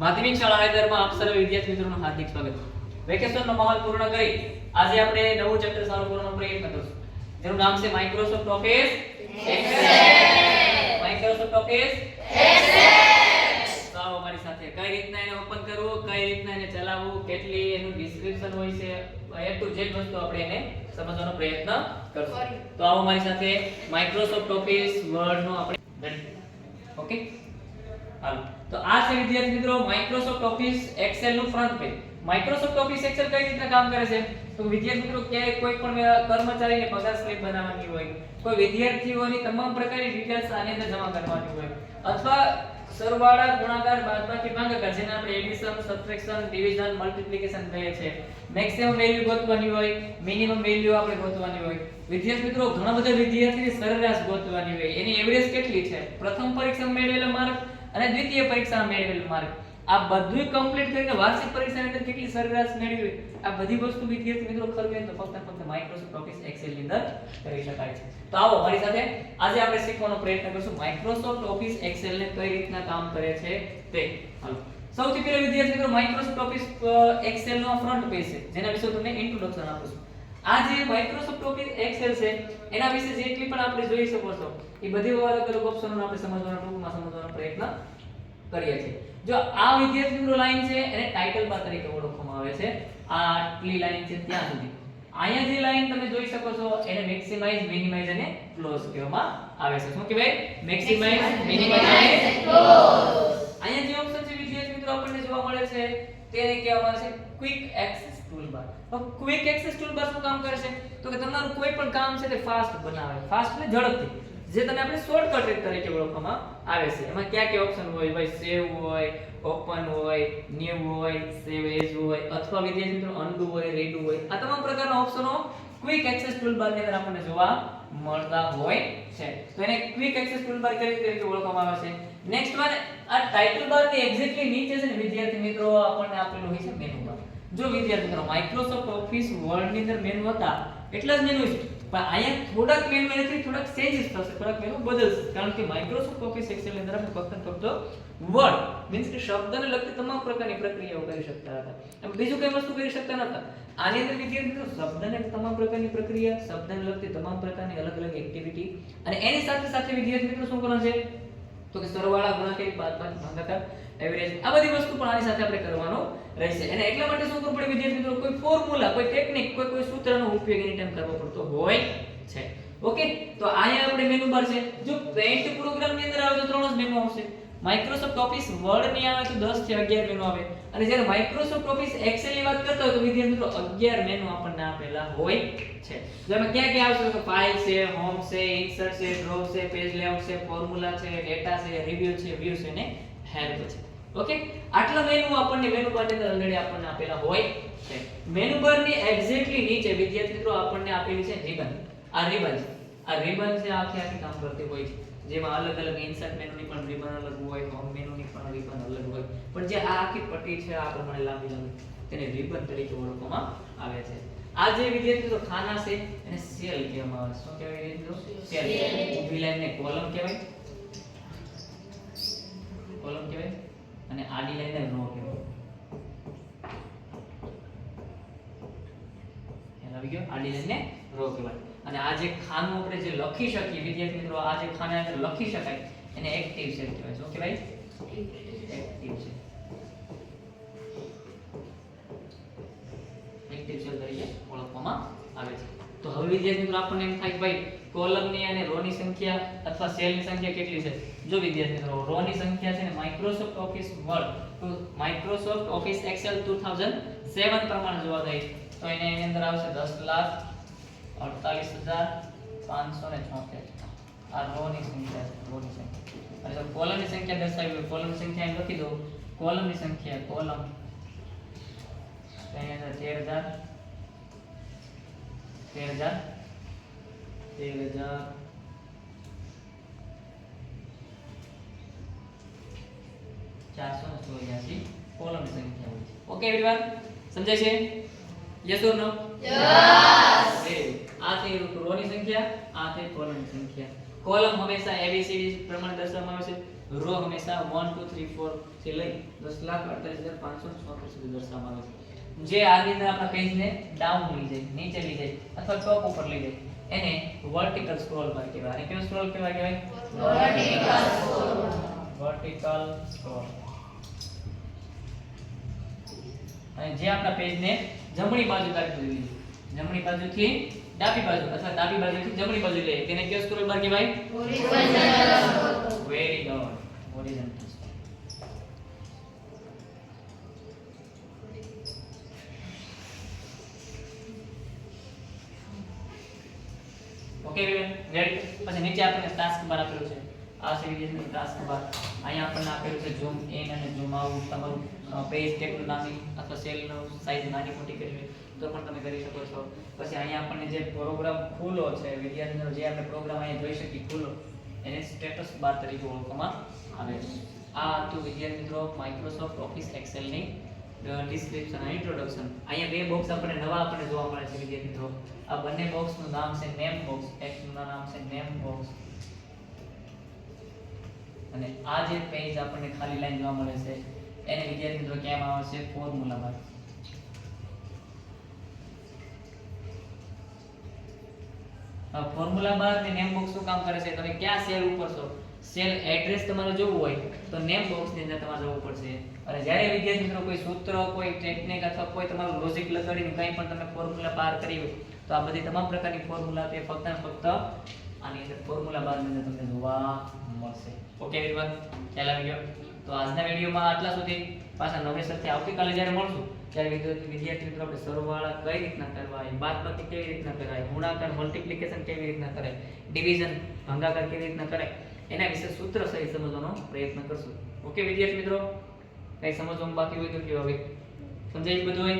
માધ્યમિક શાળા હૈદરમાં આપ સર્વ વિદ્યાર્થી મિત્રોનું હાર્દિક સ્વાગત વેકેશનનો માહોલ પૂર્ણ કરી આજે આપણે નવું ચેપ્ટર ચાલુ કરવાનો પ્રયત્ન કરશું. જેનું નામ છે Microsoft office excel Microsoft office તો આવો મારી સાથે કઈ રીતના એને ઓપન કરવું કઈ રીતના એને ચલાવવું કેટલી એનું ડિસ્ક્રિપ્શન હોય છે એ ટુ ઝેડ વસ્તુ આપણે એને સમજવાનો પ્રયત્ન કરશું. તો આવો મારી સાથે માઇક્રોસોફ્ટ ઓફિસ વર્ડ નો આપણે ઓકે હાલો. તો આ છે વિદ્યાર્થી મિત્રો Microsoft office એક્સેલનું front page Microsoft office excel કઈ રીતના કામ કરે છે? તો વિદ્યાર્થી મિત્રો ક્યાંય કોઈ પણ કર્મચારીને પગાર સ્લિપ બનાવવાની હોય, કોઈ વિદ્યાર્થીઓની તમામ પ્રકારની ડિટેલ્સ આની અંદર જમા કરવાની હોય, અથવા સરવાળા, ગુણાકાર, બાદબાકી ભાગાકાર જેને આપણે એડિશન સબટ્રેક્શન ડિવિઝન મલ્ટીપ્લિકેશન કહીએ છીએ. મેક્સિમમ વેલ્યુ ગોતવાની હોય મિનિમમ વેલ્યુ આપણે ગોતવાની હોય. વિદ્યાર્થી મિત્રો, ઘણા બધા વિદ્યાર્થીની સરેરાશ ગોતવાની હોય. એની એવરેજ કેટલી છે? પ્રથમ પરીક્ષામાં મેળવેલા માર્ક અને દ્વિતીય પરીક્ષામાં મેળવેલ માર્ક આ બધું કમ્પ્લીટ કરીને વાર્ષિક પરીક્ષાની અંદર કેટલી સરેરાશ મેળવી આ બધી વસ્તુ વિદ્યાર્થી મિત્રો ખરવે તો ફક્ત ફક્ત માઇક્રોસોફ્ટ ઓફિસ એક્સેલની અંદર કરી શકાય છે. તો આવો, મારી સાથે આજે આપણે શીખવાનો પ્રયત્ન કરીશું. માઇક્રોસોફ્ટ ઓફિસ એક્સેલ ને કઈ રીતના કામ કરે છે તે. હાલો. સૌથી પહેલા વિદ્યાર્થી મિત્રો માઇક્રોસોફ્ટ ઓફિસ એક્સેલ નો ફ્રન્ટ પેજ છે. જેના વિશે તમને ઇન્ટ્રોડક્શન આપું છું. આ જે માઇક્રોસોફ્ટ ઓફિસ એક્સેલ છે એના વિશે જેટલી પણ આપણે જોઈ શકો છો એ બધી અલગ અલગ ઓપ્શનો આપણે સમજવાનો ટૂંકમાં સમજવાનો પ્રયત્ન કરીએ છીએ. જો આ વિદ્યાર્થી મિત્રો લાઈન છે એને ટાઇટલ બાર તરીકે ઓળખવામાં આવે છે. આ આટલી લાઈન છે ત્યાં સુધી. અહીંયા જે લાઈન તમે જોઈ શકો છો એને મેક્સિમાઇઝ મિનિમાઇઝ અને ક્લોઝ કહેવામાં આવે છે. શું કહેવાય? મેક્સિમાઇઝ મિનિમાઇઝ અને અહીંયા જે ઓપ્શન વિદ્યાર્થી આપણને જોવા મળે છે, તેને કહેવામાં આવે છે ક્વિક એક્સેસ ટૂલબાર તો ક્વિક એક્સેસ ટૂલબાર શું કામ કરે છે? તો કે તમારું કોઈ પણ કામ છે તે ફાસ્ટ બનાવે. ફાસ્ટ એટલે ઝડપથી. જે તમે આપણે શોર્ટકટ તરીકે ઓળખવામાં આવે છે. એમાં કયા કયા ઓપ્શન હોય? ભાઈ સેવ હોય ઓપન હોય ન્યુ હોય સેવ એઝ હોય, અથવા વિદ્યાર્થી મિત્રો અનડુ હોય રીડુ હોય. આ તમામ પ્રકારના ઓપ્શનો ક્વિક એક્સેસ ટૂલબારની અંદર આપણને જોવા મળતા હોય છે. તો એને ક્વિક એક્સેસ ટૂલબાર કેવી રીતે ઓળખવામાં આવે છે? નેક્સ્ટ વન આ ટાઇટલ બારની એક્ઝેક્ટલી નીચે છે ને વિદ્યાર્થી મિત્રો, આપણને આપેલું હોય છે મેનુ બાર જો વિદ્યાર્થી મિત્રો માઇક્રોસોફ્ટ ઓફિસ વર્ડની અંદર મેનુ હતા, એટલા જ મેનુ છે. પણ અહીંયા થોડાક મેનુ એનાથી થોડાક ચેન્જીસ થશે, થોડાક મેનુ બદલશે. કારણ કે માઇક્રોસોફ્ટ ઓફિસ એક્સેલની અંદર આપણે ફક્ત ફક્ત વર્ડ મીન્સ કે શબ્દને લગતી તમામ પ્રકારની પ્રક્રિયાઓ કરી શકતા હતા. એમ બીજું કઈ વસ્તુ કરી શકતા નતા આની અંદર વિદ્યાર્થી મિત્રો, શબ્દને તમામ પ્રકારની પ્રક્રિયા, શબ્દને લગતી તમામ પ્રકારની અલગ અલગ એક્ટિવિટી અને એની સાથે સાથે વિદ્યાર્થી મિત્રો શું કરવાનું છે? તો કે સરવાળા ગુણાકાર બાદબાકી ભાગાકાર એવરેજ આ બધી વસ્તુ પણ આની સાથે આપણે કરવાનો રહેશે. અને એટલા માટે શું કરવું પડે વિદ્યાર્થી મિત્રો? કોઈ ફોર્મ્યુલા કોઈ ટેકનિક કોઈ કોઈ સૂત્રનો ઉપયોગ એની ટાઈમ કરવો પડતો હોય છે. ઓકે તો અહીંયા આપણે મેનુ બાર છે. જો પેન્ટ પ્રોગ્રામની અંદર આવે તો ત્રણ જ મેનુ આવશે. માઇક્રોસોફ્ટ ઓફિસ વર્ડની આવે તો 10 થી 11 મેનુ આવે. અને જ્યારે માઇક્રોસોફ્ટ ઓફિસ એક્સેલની વાત કરતા તો વિદ્યાર્થી મિત્રો 11 મેનુ આપણને આપેલા હોય છે. જો ક્યાં ક્યાં આવશે તો ફાઇલ છે હોમ છે ઇન્સર્ટ છે ડ્રો છે પેજ લેઆઉટ છે ફોર્મ્યુલા છે ડેટા છે રિવ્યુ છે વ્યૂ છે ને હેલ્પ છે. ઓકે આટલા મેનુ આપણને મેનુ બારની અંદર ઓલરેડી આપણને આપેલા હોય છે. મેનુ બારની એક્ઝેક્ટલી નીચે વિદ્યાર્થી મિત્રો આપણને આપેલી છે રિબન આ રિબન આ રિબન છે આખી આખી કામ કરતી હોય છે. જેમાં અલગ અલગ ઇન્સર્ટ મેનુની પણ રિબન અલગ હોય હોમ મેનુની પણ રિબન અલગ હોય. પણ જે આ આખી પટ્ટી છે આ પ્રમાણે લાંબી લાંબી તેને રિબન તરીકે ઓળખવામાં આવે છે. આ જે વિદ્યાર્થી તો ખાના છે એને સેલ કહેવામાં આવે શું કહેવાય વિદ્યાર્થી સેલ ઊભી લાઈન ને કોલમ કહેવાય. કોલમ કહેવાય. અને આડી લાઈનને રો કહેવાય ખ્યાલ આવી ગયો લાઈનને રો કહેવાય અને આ જે ખાનું આપણે જે લખી શકીએ, વિદ્યાર્થી મિત્રો, આ જે ખાના અંદર લખી શકાય, એને એક્ટિવ સેલ કહેવાય શું કહેવાય એક્ટિવ સેલ એક્ટિવ સેલ તરીકે ઓળખવામાં આવે છે. તો હવે વિદ્યાર્થી મિત્રો, આપણને એમ થાય કે ભાઈ, કોલમની અને રો ની સંખ્યા અથવા સેલની સંખ્યા કેટલી છે? જો વિદ્યાર્થી મિત્રો રો ની સંખ્યા છે ને માઇક્રોસોફ્ટ ઓફિસ વર્ડ તો માઇક્રોસોફ્ટ ઓફિસ એક્સેલ 2007 પ્રમાણે જોવા જાય તો એને એની અંદર આવશે 10 લાખ 48576 આ રો ની સંખ્યા છે રો ની સંખ્યા અને જો કોલમની સંખ્યા દર્શાવી હોય કોલમની સંખ્યા અહીં લખી દો કોલમની સંખ્યા કોલમ એની અંદર 13000 13000 13000 ચારસો ને ચોર્યાસી કોલમની સંખ્યા હોય છે ઓકે એવરીવન સમજાય છે યસ ઓર નો યસ આ છે રો ની સંખ્યા આ થઈ કોલમની સંખ્યા. કોલમ હંમેશા એબીસીડી પ્રમાણે દર્શાવવામાં આવે છે. રો હંમેશા 1 2 3 4 થી લઈ 1048536 સુધી દર્શાવવામાં આવે છે. જે આની અંદર આપણા પેજને ડાઉન લઈ જાય નીચે લઈ જાય અથવા ટોપ ઉપર લઈ જાય. એને વર્ટિકલ સ્ક્રોલ બાર કહેવાય. અને કેવો સ્ક્રોલ કહેવાય કહેવાય? વર્ટિકલ સ્ક્રોલ અને જે આપણા પેજને જમણી બાજુ કાઢી દીધી જમણી બાજુથી ડાબી બાજુ અથવા ડાબી બાજુથી જમણી બાજુ લઈએ. તેને કયો સ્ક્રોલ બાર કહેવાય? Very good horizontal okay ready પછી નીચે આપણને ટાસ્ક બાર આપેલું છે. આ સિરીઝની ટાસ્ક બાર અહીંયા આપણને આપેલું છે ઝૂમ ઇન અને ઝૂમ આઉટ તમારું પેજ કેટલું નાની અથવા સેલનું સાઇઝ નાની મોટી કરવી તો પણ તમે કરી શકો છો. પછી અહીંયા આપણને જે પ્રોગ્રામ ખુલ્લો છે વિદ્યાર્થીનો જે આપણે પ્રોગ્રામ અહીંયા જોઈ શકીએ ખુલ્લો, એને સ્ટેટસ બાર તરીકે ઓળખવામાં આવે છે. આ હતું વિદ્યાર્થી મિત્રો માઇક્રોસોફ્ટ ઓફિસ એક્સેલની ડિસ્ક્રિપ્શન અને ઇન્ટ્રોડક્શન અહીંયા બે બોક્સ આપણને નવા આપણને જોવા મળે છે વિદ્યાર્થી મિત્રો. આ બંને બોક્સનું નામ છે નેમ બોક્સ એકનું નામ છે નેમ બોક્સ અને આ જે પેજ આપણને ખાલી લાઈન જોવા મળે છે, એને વિદ્યાર્થી મિત્રો કહેવામાં આવે છે ફોર્મ્યુલા બાર ફોર્મ્યુલા બાર ને નેમ બોક્સ શું કામ કરે છે? તમે ક્યાં સેલ ઉપર છો? સેલ એડ્રેસ તમારે જોવું હોય, તો નેમ બોક્સની અંદર તમારે જવું પડશે. અને જ્યારે વિદ્યાર્થી મિત્રો કોઈ સૂત્ર, કોઈ ટેકનિક અથવા કોઈ તમારું લોજિક લગાડીને કંઈ પણ તમે ફોર્મ્યુલા બાર કરી હોય, તો આ બધી તમામ પ્રકારની ફોર્મ્યુલા તે ફક્ત ફક્ત આની અંદર ફોર્મ્યુલા બારની અંદર તમને જોવા મળશે. ઓકે એવરીવન ખ્યાલ આવી ગયો તો આજના વિડીયોમાં આટલા સુધી પાછા નવેસરથી આવતીકાલે જ્યારે મળશું, ત્યારે વિદ્યાર્થી મિત્રો આપણે સરવાળા કઈ રીતના કરવા બાદબાકી કેવી રીતના કરાય, ગુણાકાર મલ્ટીપ્લિકેશન કેવી રીતના કરાય ડિવિઝન ભંગાકાર કેવી રીતના કરાય એના વિશે સૂત્ર સહિત સમજવાનો પ્રયત્ન કરશું. ઓકે વિદ્યાર્થી મિત્રો? કઈ સમજવાનું બાકી હોય તો કયો હવે? સમજાય બધું હોય